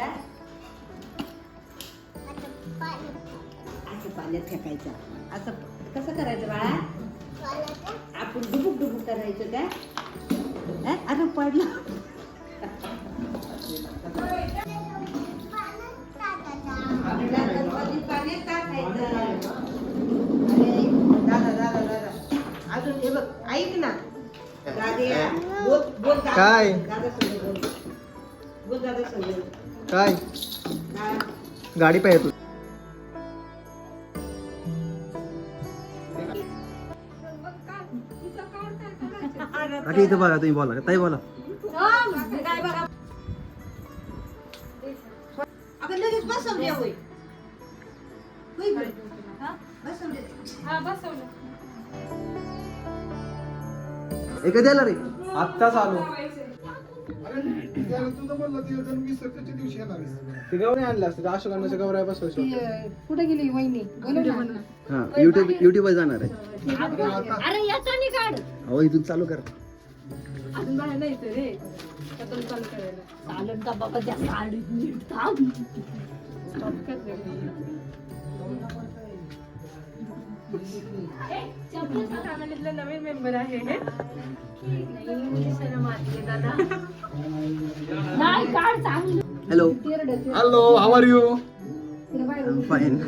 करायचा असं पाण्यात फेकायचं असं कसं करायचं बाळा? आपण डुबुक डुबुक करायचं का? हा? अरे पडलं. पाण्यात टाकायचं. अरे दादा दादा दादा अजून हे बघ ऐक ना. दादा बोल बोल दादा. काय? दादा संग बोल. बोल दादा संग काय. गाडी पाहिजे तू काकी इथं बघा तुम्ही बोला. ताई बोला. आपण लगेच बसवले. होय हे ते गवरे आणले असते अशोकांच्या गवऱ्या बसवायचं कुठे गेली वहिनी? हा युट्यूब युट्यूबवर जाणार आहे. अरे याचा काढ. अहो इथून चालू कर. अजून बाहेर नाही येतं रे. कटल चालू करायला. बाबा त्या साडीत नीट थांब. Stop कर रे. फॅमिलीतला नवीन मेंबर आहे हे hello hello how are you fine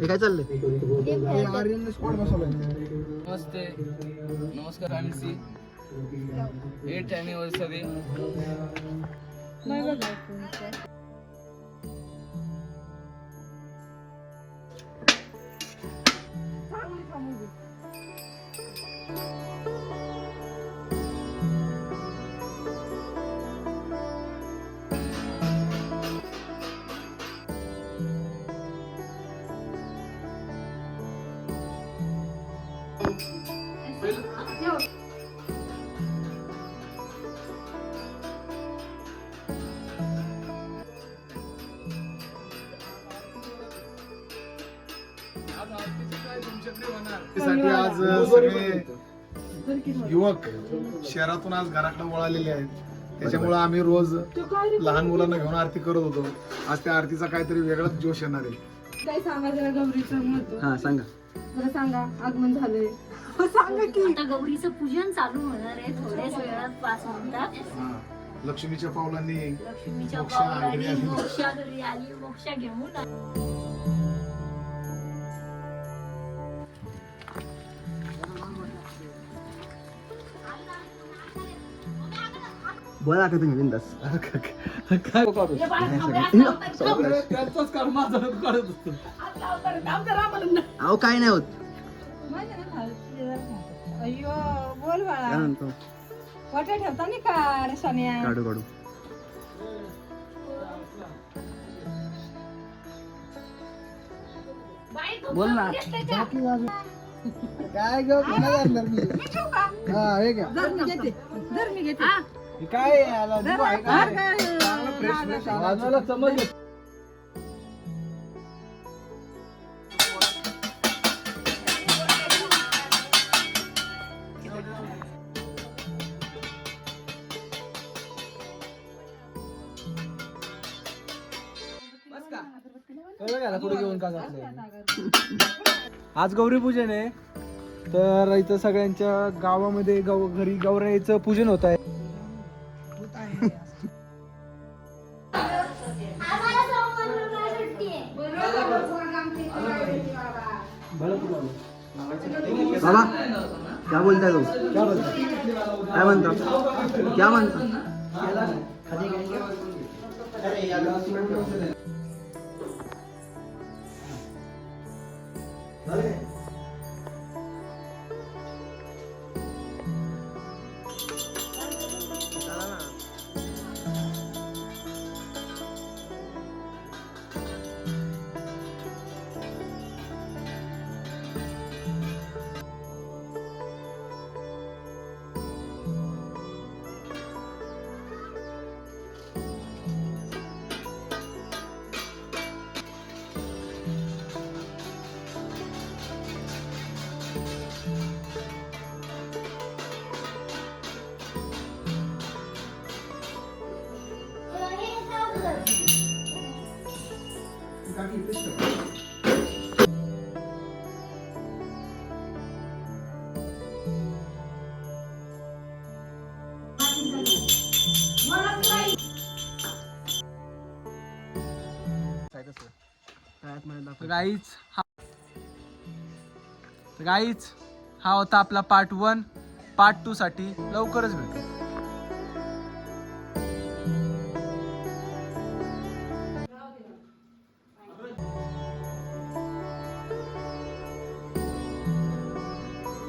हे काय चाललंय? नमस्ते. नमस्कार फॅमिली एट अॅनिव्हर्सरी नाही साठी आज सगळे युवक शहरातून आज घराकडे वळालेले आहेत. त्याच्यामुळे आम्ही रोज लहान मुलांना घेऊन आरती करत होतो. आज त्या आरतीचा काहीतरी वेगळाच जोश येणार आहे. काय सांगा जरा गौरीचं हा सांगा. जरा सांगा आगमन झालंय सांगा की आता गौरीचं पूजन चालू होणार आहे थोड्याच वेळात पाच मिनिटात हा. लक्ष्मीच्या पावलांनी लक्ष्मीच्या मोक्षा पावलाने आली. मोक्षा घरी आली मोक्षा घेऊन आली. बोला का तुम्ही बिंदास काय त्यांचाच काढ माझा असतो अहो काय नाही होत अय्यो बोल काय बाळा म्हणतो वाट्या ठेवता नाही का? रे सोन्या काढू काढू बोल ना काय ग हा हे का धर मी घेते. धर मी घेते. काय आला धर, आहे का? धर, धर. fresh, fresh आला. माझ्याला समज कळलं का पुढे घेऊन का घातलंय? आज गौरी पूजन आहे तर इथं सगळ्यांच्या गावामध्ये गौ घरी गौराईचं पूजन होत आहे बाबा क्या बोलता तू क्या बोलता काय म्हणतो क्या म्हणतो अरे गाईच हा गाईच हा होता आपला पार्ट वन पार्ट टू साठी लवकरच भेटू.